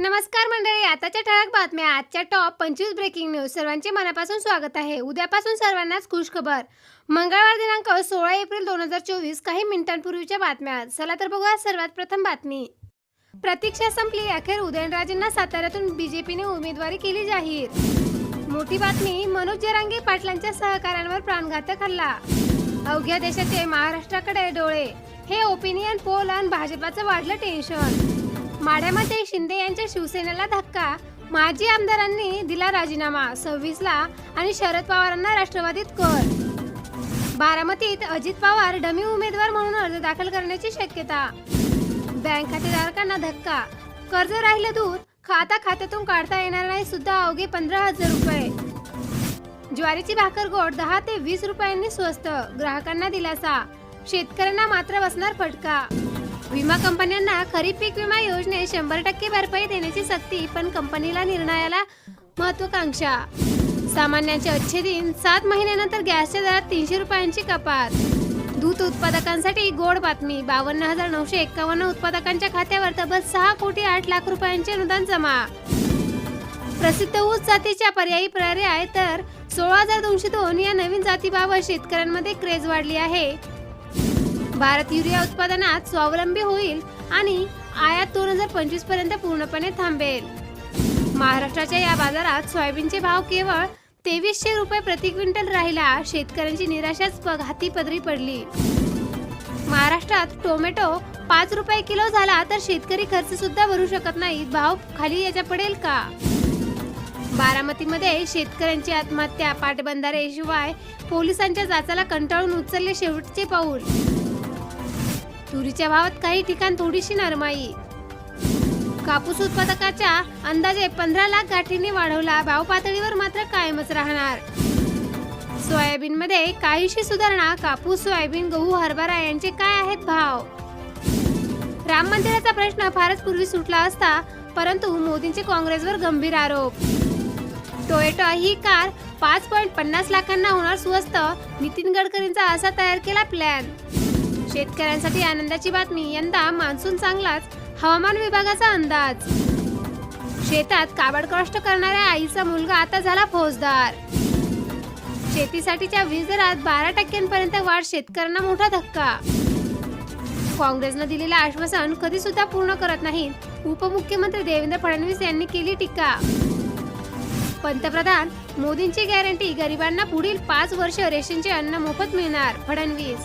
नमस्कार मंडळी आताच्या ठळक बातम्या आजच्या टॉप पंचवीस ब्रेकिंग न्यूज सर्वांचे मनापासून स्वागत आहे. उद्यापासून सर्वांनाच खुश खबर मंगळवार दिनांक सोळा एप्रिल दोन हजार चोवीस काही मिनिटांपूर्वीच्या बातम्या. चला तर बघूया सर्वात प्रथम बातमी. प्रतीक्षा संपली. अखेर उदयनराजेंना साताऱ्यातून बीजेपीने उमेदवारी केली जाहीर. मोठी बातमी मनोज जरांगे पाटलांच्या सहकाऱ्यांवर प्राणघातक हल्ला. अवघ्या देशाचे महाराष्ट्राकडे डोळे. हे ओपिनियन पोल आणि भाजपाचं वाढलं टेन्शन माढ्यामध्ये शिंदे यांच्या शिवसेनेला धक्का. माजी आमदारांनी दिला राजीनामा सव्वीसला आणि शरद पवारांना राष्ट्रवादीत कर. बारामतीत अजित पवार डमी उमेदवार म्हणून अर्ज दाखल करण्याची शक्यता. बँक खातेधारकांना धक्का. कर्ज राहिलं दूर खाता खात्यातून काढता येणार नाही सुद्धा अवघे पंधरा हजार रुपये. ज्वारीची भाकर गोड दहा ते वीस रुपयांनी स्वस्त ग्राहकांना दिलासा. शेतकऱ्यांना मात्र बसणार फटका. विमा कंपन्यांना खरीप पीक विमा योजनेत शंभर टक्के भरपाई देण्याची सक्ती पण कंपनीला निर्णयाला महत्वाकांक्षा. सामान्यांचे अच्छे दिन सात महिन्यानंतर गॅसच्या दरात तीनशे रुपयांची कपात. दूध उत्पादकांसाठी गोड बातमी बावन्न हजार नऊशे एक्कावन्न उत्पादकांच्या खात्यावर तब्बल सहा कोटी आठ लाख रुपयांचे अनुदान जमा. प्रसिद्ध ऊस जातीच्या पर्यायी पर्याय तर सोळा हजार दोनशे दोन या नवीन जातीबाबत शेतकऱ्यांमध्ये क्रेज वाढली आहे. भारत युरिया उत्पादनात स्वावलंबी होईल आणि आयात दोन हजार पंचवीसपर्यंत पूर्णपणे थांबेल. महाराष्ट्राच्या या बाजारात सोयाबीनचे भाव केवळ तेवीसशे रुपये प्रति क्विंटल राहिला शेतकऱ्यांची निराशाच प- हाती पदरी पडली. महाराष्ट्रात टोमॅटो पाच रुपये किलो झाला तर शेतकरी खर्च सुद्धा भरू शकत नाहीत. भाव खाली याच्या पडेल का? बारामतीमध्ये शेतकऱ्यांची आत्महत्या पाटबंधारे शिवाय पोलिसांच्या जाचाला कंटाळून उचलले शेवटचे पाऊल. तुरीच्या भावात काही ठिकाण थोडीशी नरमाई. कापूस उत्पादकाच्या अंदाजे पंधरा लाख गाठींनी वाढवला भाव पातळीवर मात्र कायमच राहणार. सोयाबीन मध्ये काहीशी सुधारणा कापूस सोयाबीन गहू हरभरा यांचे काय आहेत भाव? राम मंदिराचा प्रश्न फारच पूर्वी सुटला असता परंतु मोदींचे काँग्रेसवर गंभीर आरोप. टोयोटा ही कार पाच पॉईंट पन्नास लाखांना होणार स्वस्त नितीन गडकरींचा असा तयार केला प्लॅन शेतकऱ्यांसाठी आनंदाची बातमी. यंदा मान्सून चांगलाच. हवामान विभागाचा अंदाज. शेतात काबड कष्ट करणाऱ्या आईचा मुलगा आता झाला फौजदार. शेतीसाठीच्या वीज दरात बारा टक्क्यांपर्यंत वाढ शेतकऱ्यांना मोठा धक्का. काँग्रेसनं दिलेलं आश्वासन कधी सुद्धा पूर्ण करत नाहीत. उपमुख्यमंत्री देवेंद्र फडणवीस यांनी केली टीका. पंतप्रधान मोदींची गॅरंटी गरिबांना पुढील पाच वर्ष रेशनचे अन्न मोफत मिळणार फडणवीस.